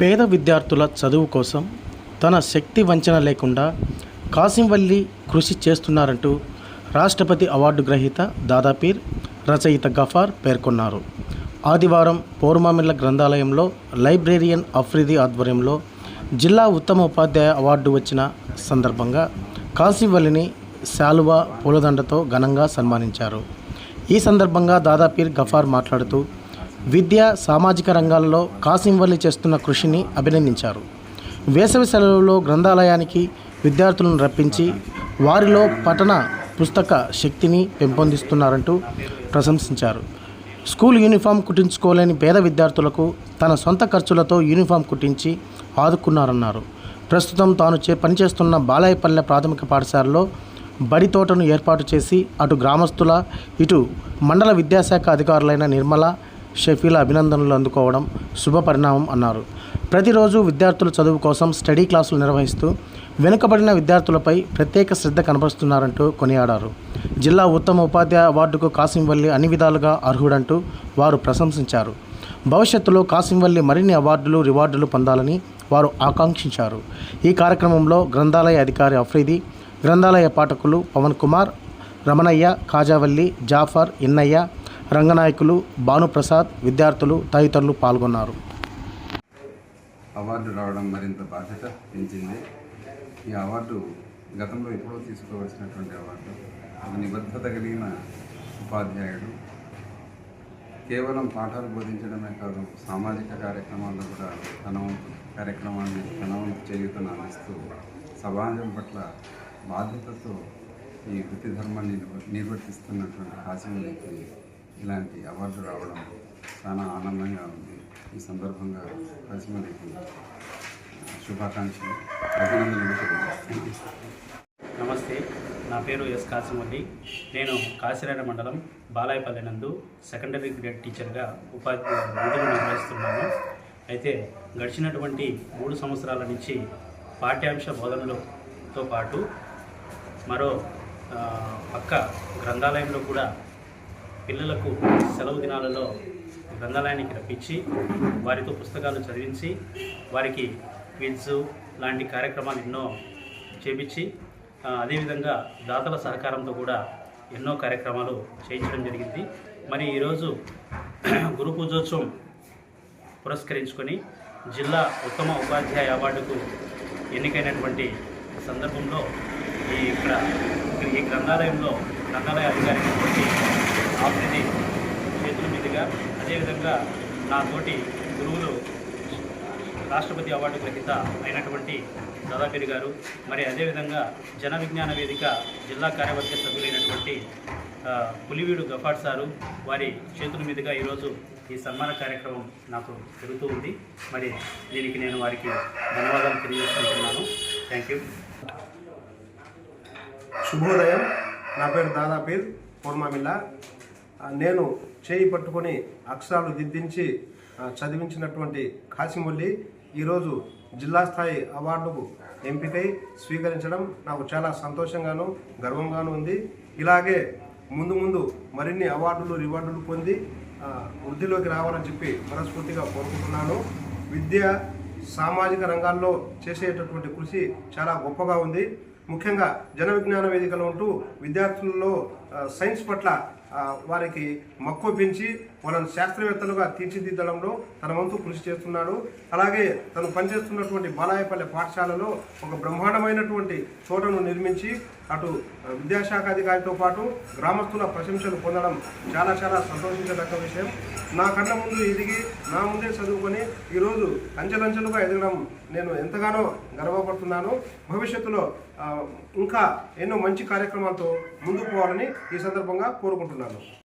పేద విద్యార్థుల చదువు కోసం తన శక్తి వంచన లేకుండా కాసింవల్లి కృషి చేస్తున్నారంటూ రాష్ట్రపతి అవార్డు గ్రహీత దాదాపీర్ రచయిత గఫార్ పేర్కొన్నారు. ఆదివారం పౌర్మామిల్ల గ్రంథాలయంలో లైబ్రేరియన్ అఫ్రిది ఆధ్వర్యంలో జిల్లా ఉత్తమ ఉపాధ్యాయ అవార్డు వచ్చిన సందర్భంగా కాసింవల్లిని శాలువా పూలదండతో ఘనంగా సన్మానించారు. ఈ సందర్భంగా దాదాపీర్ గఫార్ మాట్లాడుతూ విద్య సామాజిక రంగాలలో కాసింవల్లి చేస్తున్న కృషిని అభినందించారు. వేసవి సెలవుల్లో గ్రంథాలయానికి విద్యార్థులను రప్పించి వారిలో పఠన పుస్తక శక్తిని పెంపొందిస్తున్నారంటూ ప్రశంసించారు. స్కూల్ యూనిఫామ్ కుట్టించుకోలేని పేద విద్యార్థులకు తన సొంత ఖర్చులతో యూనిఫామ్ కుట్టించి ఆదుకున్నారన్నారు. ప్రస్తుతం తాను చే పనిచేస్తున్న బాలాయపల్లె ప్రాథమిక పాఠశాలలో బడి తోటను ఏర్పాటు చేసి అటు గ్రామస్తుల ఇటు మండల విద్యాశాఖ అధికారులైన నిర్మల షఫీల అభినందనలు అందుకోవడం శుభ పరిణామం అన్నారు. ప్రతిరోజు విద్యార్థుల చదువు కోసం స్టడీ క్లాసులు నిర్వహిస్తూ వెనుకబడిన విద్యార్థులపై ప్రత్యేక శ్రద్ధ కనబరుస్తున్నారంటూ కొనియాడారు. జిల్లా ఉత్తమ ఉపాధ్యాయ అవార్డుకు కాసింవల్లి అన్ని విధాలుగా అర్హుడంటూ వారు ప్రశంసించారు. భవిష్యత్తులో కాసింవల్లి మరిన్ని అవార్డులు రివార్డులు పొందాలని వారు ఆకాంక్షించారు. ఈ కార్యక్రమంలో గ్రంథాలయ అధికారి అఫ్రీది గ్రంథాలయ పాఠకులు పవన్ కుమార్ రమణయ్య కాజావల్లి జాఫర్ ఇన్నయ్య రంగనాయకులు భానుప్రసాద్ విద్యార్థులు తదితరులు పాల్గొన్నారు. అవార్డు రావడం మరింత బాధ్యత పెంచింది. ఈ అవార్డు గతంలో ఎప్పుడో తీసుకోవాల్సినటువంటి అవార్డు. ఒక నిబద్ధత కలిగిన ఉపాధ్యాయుడు. కేవలం పాఠాలు బోధించడమే కాదు సామాజిక కార్యక్రమాల్లో కూడా తన కార్యక్రమాన్ని తన చేయుతను అందిస్తూ సమాజం పట్ల బాధ్యతతో ఈ వృత్తి ధర్మాన్ని నిర్వర్తిస్తున్నటువంటి నిర్వర్తిస్తున్నటువంటి కాశీమునికి ఇలాంటి అవార్డు రావడం చాలా ఆనందంగా ఉంది. ఈ సందర్భంగా కాశీమునికి శుభాకాంక్షలు. అభినందనలు నమస్తే నా పేరు ఎస్ కాసిమల్లి నేను కాసిరేడ మండలం బాలాయపల్లి నందు సెకండరీ గ్రేడ్ టీచర్గా ఉపాధ్యాయ విధులు నిర్వహిస్తున్నాను. అయితే గడిచినటువంటి మూడు సంవత్సరాల నుంచి పాఠ్యాంశ బోధనలతో పాటు మరో పక్క గ్రంథాలయంలో కూడా పిల్లలకు సెలవు దినాలలో గ్రంథాలయానికి రప్పించి వారితో పుస్తకాలు చదివించి వారికి క్విజ్ లాంటి కార్యక్రమాలు ఎన్నో చేపించి అదేవిధంగా దాతల సహకారంతో కూడా ఎన్నో కార్యక్రమాలు చేయించడం జరిగింది. మరి ఈరోజు గురు పూజోత్సవం పురస్కరించుకొని జిల్లా ఉత్తమ ఉపాధ్యాయ అవార్డుకు ఎన్నికైనటువంటి సందర్భంలో ఈ ఇక్కడ ఈ గ్రంథాలయంలో గ్రంథాలయ అధికారి ఆకృతి చేతుల మీదుగా అదేవిధంగా నా తోటి గురువులు రాష్ట్రపతి అవార్డు గ్రహీత అయినటువంటి దాదాపేరి గారు మరి అదేవిధంగా జన విజ్ఞాన వేదిక జిల్లా కార్యవర్గ సభ్యులైనటువంటి పులివీడు గఫాట్ సారు వారి చేతుల మీదుగా ఈరోజు ఈ సన్మాన కార్యక్రమం నాకు జరుగుతూ ఉంది. మరి దీనికి నేను వారికి ధన్యవాదాలు తెలియజేసుకుంటున్నాను. థ్యాంక్ యూ శుభోదయం. నా పేరు దాదాపీర్ పూర్మామిల్లా. నేను చేయి పట్టుకొని అక్షరాలు దిద్దించి చదివించినటువంటి కాసిమొల్లి ఈరోజు జిల్లా స్థాయి అవార్డుకు ఎంపికై స్వీకరించడం నాకు చాలా సంతోషంగాను గర్వంగాను ఉంది. ఇలాగే ముందు ముందు మరిన్ని అవార్డులు రివార్డులు పొంది వృద్ధిలోకి రావాలని చెప్పి మనస్ఫూర్తిగా కోరుకుంటున్నాను. విద్య సామాజిక రంగాల్లో చేసేటటువంటి కృషి చాలా గొప్పగా ఉంది. ముఖ్యంగా జన విజ్ఞాన వేదికలో ఉంటూ విద్యార్థులలో సైన్స్ పట్ల వారికి మక్కువ పెంచి వాళ్ళని శాస్త్రవేత్తలుగా తీర్చిదిద్దడంలో తన వంతు కృషి చేస్తున్నాడు. అలాగే తను పనిచేస్తున్నటువంటి బాలాయపల్లి పాఠశాలలో ఒక బ్రహ్మాండమైనటువంటి చోటను నిర్మించి అటు విద్యాశాఖ అధికారితో పాటు గ్రామస్తుల ప్రశంసలు పొందడం చాలా చాలా సంతోషించదగ్గ విషయం. నా కళ్ళ ముందు ఎదిగి నా ముందే చదువుకొని ఈరోజు అంచెలంచెలుగా ఎదగడం నేను ఎంతగానో గర్వపడుతున్నాను. భవిష్యత్తులో ఇంకా ఎన్నో మంచి కార్యక్రమాలతో ముందుకు పోవాలని ఈ సందర్భంగా కోరుకుంటున్నాను.